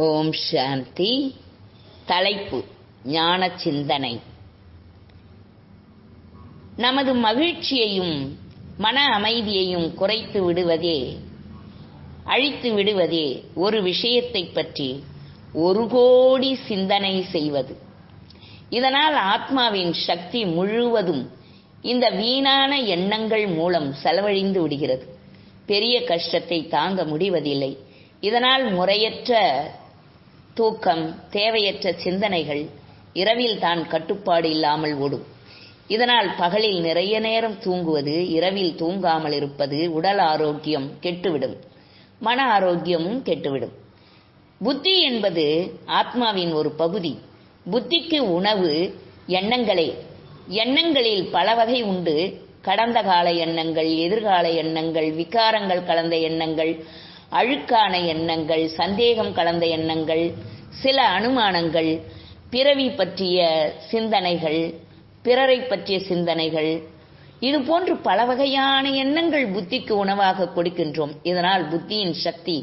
ஓம் சாந்தி. தலைப்பு ஞான சிந்தனை நமது மகிழ்ச்சியையும் மன அமைதியையும் குறைத்து விடுவதே அழித்து விடுவதே ஒரு விஷயத்தை பற்றி ஒரு கோடி சிந்தனை செய்வது. இதனால் ஆத்மாவின் சக்தி முழுவதும் இந்த வீணான எண்ணங்கள் மூலம் செலவழிந்து விடுகிறது. பெரிய கஷ்டத்தை தாங்க முடிவதில்லை. இதனால் முறையற்ற தூக்கம் தேவையற்ற சிந்தனைகள் இரவில் தான் கட்டுப்பாடு இல்லாமல் ஓடும். இதனால் பகலில் நிறைய நேரம் தூங்குவது இரவில் தூங்காமல் இருப்பது உடல் ஆரோக்கியம் கெட்டுவிடும். மன ஆரோக்கியமும் கெட்டுவிடும். புத்தி என்பது ஆத்மாவின் ஒரு பகுதி. புத்திக்கு உணவு எண்ணங்களே. எண்ணங்களில் பல வகை உண்டு. கடந்த கால எண்ணங்கள் எதிர்கால எண்ணங்கள் விகாரங்கள் கலந்த எண்ணங்கள் அழுக்கான எண்ணங்கள் சந்தேகம் கலந்த எண்ணங்கள் சில அனுமானங்கள் பிறவி பற்றிய சிந்தனைகள் பிறரை பற்றிய சிந்தனைகள். இது போன்று பல வகையான எண்ணங்கள் புத்திக்கு உணவாக கொடுக்கின்றோம். இதனால் புத்தியின் சக்தி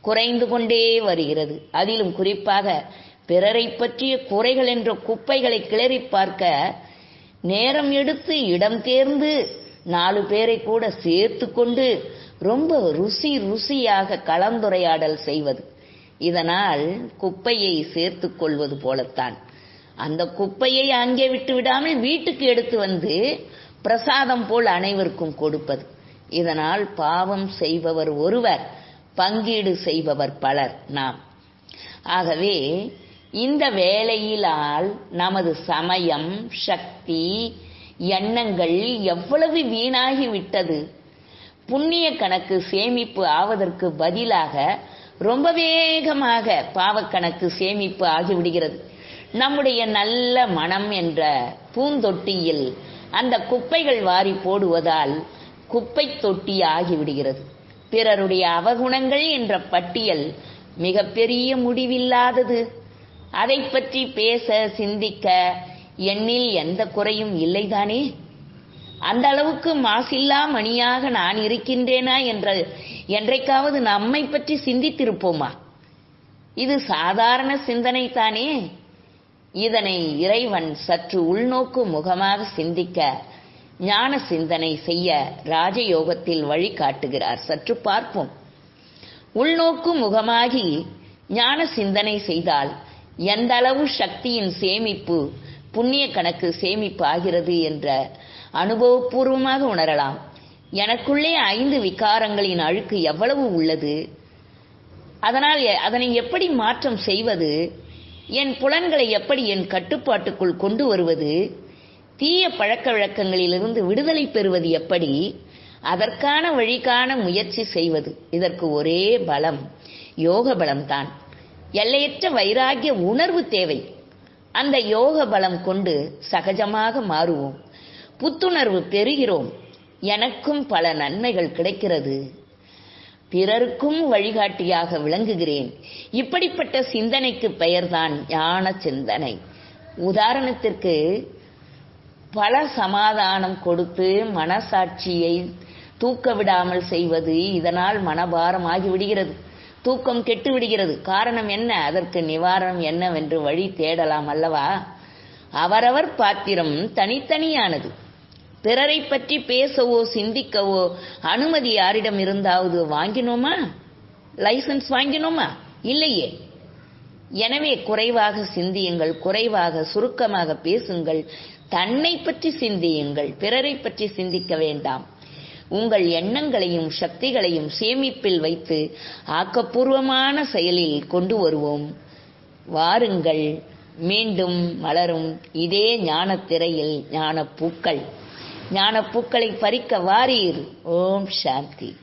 குறைந்து கொண்டே வருகிறது. அதிலும் குறிப்பாக பிறரை பற்றிய குறைகள் என்ற குப்பைகளை கிளறி பார்க்க நேரம் எடுத்து இடம் தேர்ந்து நாலு பேரை கூட சேர்த்து கொண்டு ரொம்ப ருசி ருசியாக கலந்துரையாடல் செய்வது. இதனால் குப்பையை சேர்த்து கொள்வது போலத்தான். அந்த குப்பையை அங்கே விட்டு விடாமல் வீட்டுக்கு எடுத்து வந்து பிரசாதம் போல் அனைவருக்கும் கொடுப்பது. இதனால் பாவம் செய்பவர் ஒருவர் பங்கீடு செய்பவர் பலர் நாம். ஆகவே இந்த வேலையிலால் நமது சமயம் சக்தி எண்ணங்கள் எவ்வளவு வீணாகி விட்டது புண்ணிய கணக்கு சேமிப்பு ஆவதற்கு பதிலாக ரொம்ப வேகமாக பாவக்கணக்கு சேமிப்பு ஆகிவிடுகிறது. நம்முடைய நல்ல மனம் என்ற பூந்தொட்டியில் அந்த குப்பைகள் வாரி போடுவதால் குப்பை தொட்டி ஆகிவிடுகிறது. பிறருடைய அவகுணங்கள் என்ற பட்டியல் மிகப்பெரிய முடிவில்லாதது. அதை பற்றி பேச சிந்திக்க எண்ணில் எந்த குறையும் இல்லைதானே? அந்த அளவுக்கு மாசில்லா மணியாக நான் இருக்கின்றேனா என்ற என்றைக்காவது நம்மை பற்றி சிந்தித்திருப்போமா? இது சாதாரண சிந்தனை தானே இதனை இறைவன் சற்று உள்நோக்கு முகமாக சிந்திக்க ஞான சிந்தனை செய்ய ராஜயோகத்தில் வழி காட்டுகிறார். சற்று பார்ப்போம். உள்நோக்கு முகமாகி ஞான சிந்தனை செய்தால் எந்த அளவு சக்தியின் சேமிப்பு புண்ணிய கணக்கு சேமிப்பு ஆகிறது என்ற அனுபவபூர்வமாக உணரலாம். எனக்குள்ளே ஐந்து விகாரங்களின் அழுக்கு எவ்வளவு உள்ளது? அதனால் அதனை எப்படி மாற்றம் செய்வது? என் புலன்களை எப்படி என் கட்டுப்பாட்டுக்குள் கொண்டு வருவது? தீய பழக்க வழக்கங்களிலிருந்து விடுதலை பெறுவது எப்படி? அதற்கான வழிக்கான முயற்சி செய்வது. இதற்கு ஒரே பலம் யோக பலம்தான். எல்லையற்ற வைராகிய உணர்வு தேவை. அந்த யோக பலம் கொண்டு சகஜமாக மாறுவோம். புத்துணர்வு பெறுகிறோம். எனக்கும் பல நன்மைகள் கிடைக்கிறது. பிறருக்கும் வழிகாட்டியாக விளங்குகிறேன். இப்படிப்பட்ட சிந்தனைக்கு பெயர்தான் ஞான சிந்தனை. உதாரணத்திற்கு பல சமாதானம் கொடுத்து மனசாட்சியை தூக்க விடாமல் செய்வது இதனால் மனபாரம் ஆகிவிடுகிறது தூக்கம் கெட்டு விடுகிறது. காரணம் என்ன? அதற்கு நிவாரணம் என்னவென்று வழி தேடலாம் அல்லவா? அவரவர் பாத்திரம் தனித்தனியானது. பிறரை பற்றி பேசவோ சிந்திக்கவோ அனுமதி யாரிடம் இருந்தாவது வாங்கினோமா? லைசன்ஸ் வாங்கினோமா? இல்லையே. எனவே குறைவாக சிந்தியுங்கள் குறைவாக சுருக்கமாக பேசுங்கள். தன்னை பற்றி சிந்தியுங்கள் பிறரை பற்றி சிந்திக்க வேண்டாம். உங்கள் எண்ணங்களையும் சக்திகளையும் சேமிப்பில் வைத்து ஆக்கப்பூர்வமான செயலில் கொண்டு வருவோம். வாருங்கள். மீண்டும் மலரும் இதே ஞானத்திரையில் ஞான பூக்கள் ஞான பூக்களை பறிக்க வாரீர். ஓம் சாந்தி.